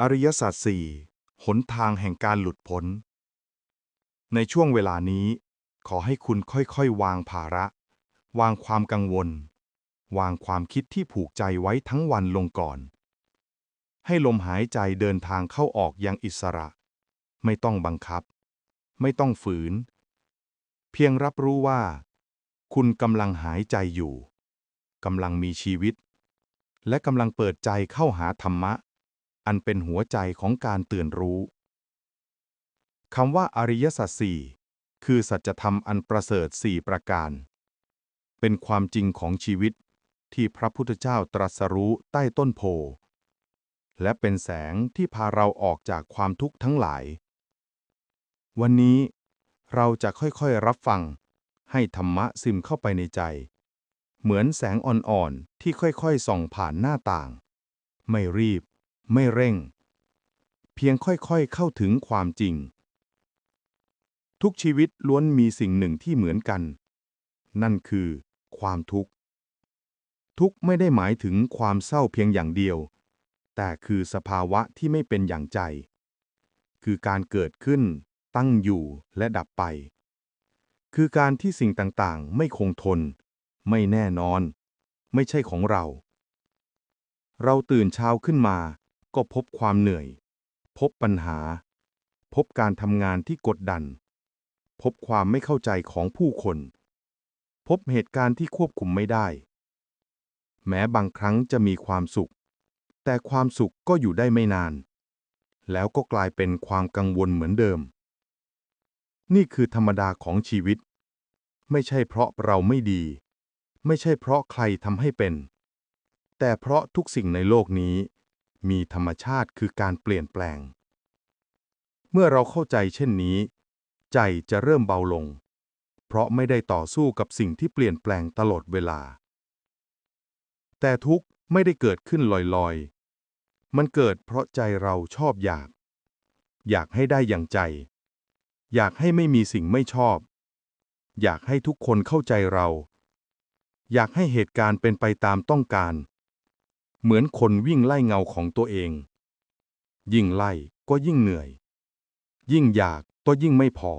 อริยสัจสี่หนทางแห่งการหลุดพ้น ในช่วงเวลานี้ ขอให้คุณค่อยๆ วางภาระ วางความกังวล วางความคิดที่ผูกใจไว้ทั้งวันลงก่อน ให้ลมหายใจเดินทางเข้าออกอย่างอิสระ ไม่ต้องบังคับ ไม่ต้องฝืน เพียงรับรู้ว่า คุณกำลังหายใจอยู่กำลังมีชีวิต และกำลังเปิดใจเข้าหาธรรมะ อันเป็นหัวใจของการตื่นรู้คำว่าอริยสัจสี่คือสัจธรรมอันประเสริฐสี่ประการ เป็นความจริงของชีวิตที่พระพุทธเจ้าตรัสรู้ใต้ต้นโพ และเป็นแสงที่พาเราออกจากความทุกข์ทั้งหลาย วันนี้เราจะค่อยๆรับฟัง ให้ธรรมะซึมเข้าไปในใจ เหมือนแสงอ่อนๆที่ค่อยๆส่องผ่านหน้าต่าง ไม่รีบ ไม่เร่ง เพียงค่อยๆเข้าถึงความจริง ทุกชีวิตล้วนมีสิ่งหนึ่งที่เหมือนกัน นั่นคือ ความทุกข์ ทุกข์ไม่ได้หมายถึงความเศร้าเพียงอย่างเดียว แต่คือสภาวะที่ไม่เป็นอย่างใจ คือการเกิดขึ้น ตั้งอยู่และดับไป คือการที่สิ่งต่างๆ ไม่คงทน ไม่แน่นอน ไม่ใช่ของเราเราตื่นเช้าขึ้นมา ก็พบความเหนื่อย พบปัญหา พบการทำงานที่กดดัน พบความไม่เข้าใจของผู้คน พบเหตุการณ์ที่ควบคุมไม่ได้ แม้บางครั้งจะมีความสุข แต่ความสุขก็อยู่ได้ไม่นาน แล้วก็กลายเป็นความกังวลเหมือนเดิม นี่คือธรรมดาของชีวิต ไม่ใช่เพราะเราไม่ดี ไม่ใช่เพราะใครทำให้เป็นแต่เพราะทุกสิ่งในโลกนี้ มีธรรมชาติคือการเปลี่ยนแปลง เมื่อเราเข้าใจเช่นนี้ ใจจะเริ่มเบาลง เพราะไม่ได้ต่อสู้กับสิ่งที่เปลี่ยนแปลงตลอดเวลา แต่ทุกข์ไม่ได้เกิดขึ้นลอยๆ มันเกิดเพราะใจเราชอบอยาก อยากให้ได้อย่างใจ อยากให้ไม่มีสิ่งไม่ชอบ อยากให้ทุกคนเข้าใจเรา อยากให้เหตุการณ์เป็นไปตามต้องการ เหมือนคนวิ่งไล่เงาของตัวเอง ยิ่งไล่ก็ยิ่งเหนื่อย ยิ่งอยากก็ยิ่งไม่พอ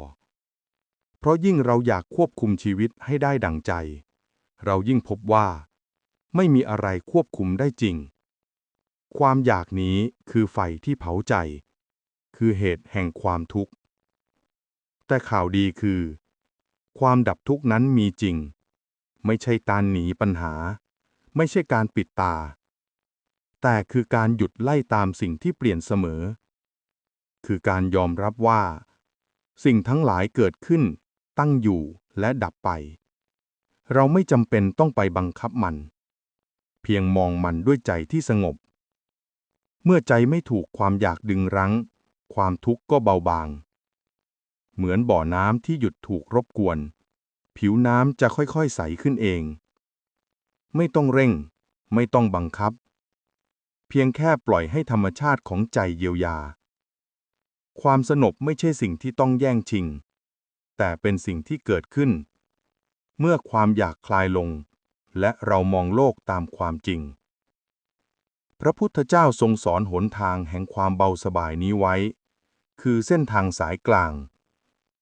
เพราะยิ่งเราอยากควบคุมชีวิตให้ได้ดังใจ เรายิ่งพบว่า ไม่มีอะไรควบคุมได้จริง ความอยากนี้คือไฟที่เผาใจ คือเหตุแห่งความทุกข์ แต่ข่าวดีคือ ความดับทุกข์นั้นมีจริง ไม่ใช่การหนีปัญหา ไม่ใช่การปิดตา แต่คือการหยุดไล่ตามสิ่งที่เปลี่ยนเสมอ คือการยอมรับว่า สิ่งทั้งหลายเกิดขึ้น ตั้งอยู่และดับไป เราไม่จำเป็นต้องไปบังคับมัน เพียงมองมันด้วยใจที่สงบ เมื่อใจไม่ถูกความอยากดึงรั้ง ความทุกข์ก็เบาบาง เหมือนบ่อน้ำที่หยุดถูกรบกวน ผิวน้ำจะค่อยๆใสขึ้นเอง ไม่ต้องเร่ง ไม่ต้องบังคับ เพียงแค่ปล่อยให้ธรรมชาติของใจเยียวยา ความสงบไม่ใช่สิ่งที่ต้องแย่งชิง แต่เป็นสิ่งที่เกิดขึ้น เมื่อความอยากคลายลง และเรามองโลกตามความจริง พระพุทธเจ้าทรงสอนหนทางแห่งความเบาสบายนี้ไว้ คือเส้นทางสายกลาง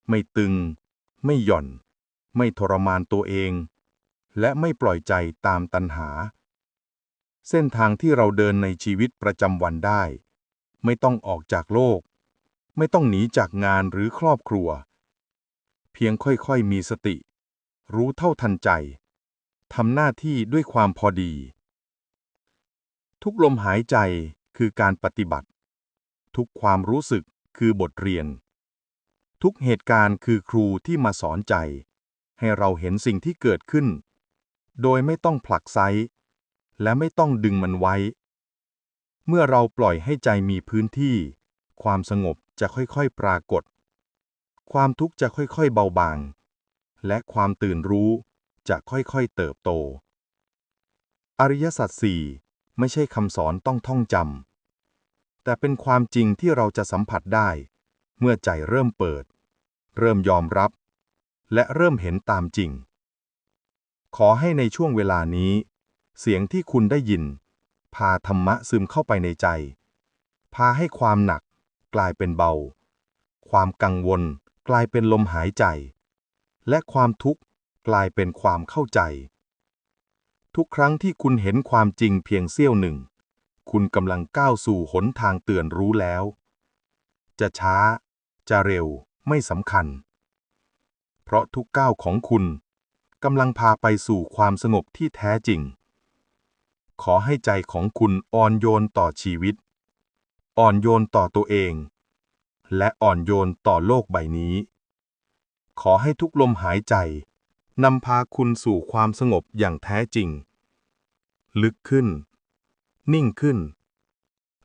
ไม่ตึง ไม่หย่อน ไม่ทรมานตัวเอง และไม่ปล่อยใจตามตัณหา เส้นทางที่เราเดินในชีวิตประจำวันได้ ไม่ต้องออกจากโลก ไม่ต้องหนีจากงานหรือครอบครัว เพียงค่อยๆมีสติ รู้เท่าทันใจทำหน้าที่ด้วยความพอดี ทุกลมหายใจคือการปฏิบัติ ทุกความรู้สึกคือบทเรียน ทุกเหตุการณ์คือครูที่มาสอนใจ ให้เราเห็นสิ่งที่เกิดขึ้น โดยไม่ต้องผลักไซ และไม่ต้องดึงมันไว้ เมื่อเราปล่อยให้ใจมีพื้นที่ ความสงบจะค่อยๆปรากฏ ความทุกข์จะค่อยๆเบาบาง และความตื่นรู้จะค่อยๆเติบโต อริยสัจสี่ไม่ใช่คำสอนต้องท่องจำ แต่เป็นความจริงที่เราจะสัมผัสได้ เมื่อใจเริ่มเปิด เริ่มยอมรับ และเริ่มเห็นตามจริง ขอให้ในช่วงเวลานี้ เสียงที่คุณได้ยิน พาธรรมะซึมเข้าไปในใจ พาให้ความหนักกลายเป็นเบา ความกังวลกลายเป็นลมหายใจ และความทุกข์กลายเป็นความเข้าใจ ทุกครั้งที่คุณเห็นความจริงเพียงเสี้ยวหนึ่ง คุณกำลังก้าวสู่หนทางเตือนรู้แล้ว จะช้า จะเร็วไม่สำคัญ เพราะทุกก้าวของคุณกำลังพาไปสู่ความสงบที่แท้จริง ขอให้ใจของคุณอ่อนโยนต่อชีวิต อ่อนโยนต่อตัวเอง และอ่อนโยนต่อโลกใบนี้ ขอให้ทุกลมหายใจนำพาคุณสู่ความสงบอย่างแท้จริง ลึกขึ้น นิ่งขึ้น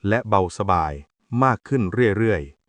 และเบาสบายมากขึ้นเรื่อยๆ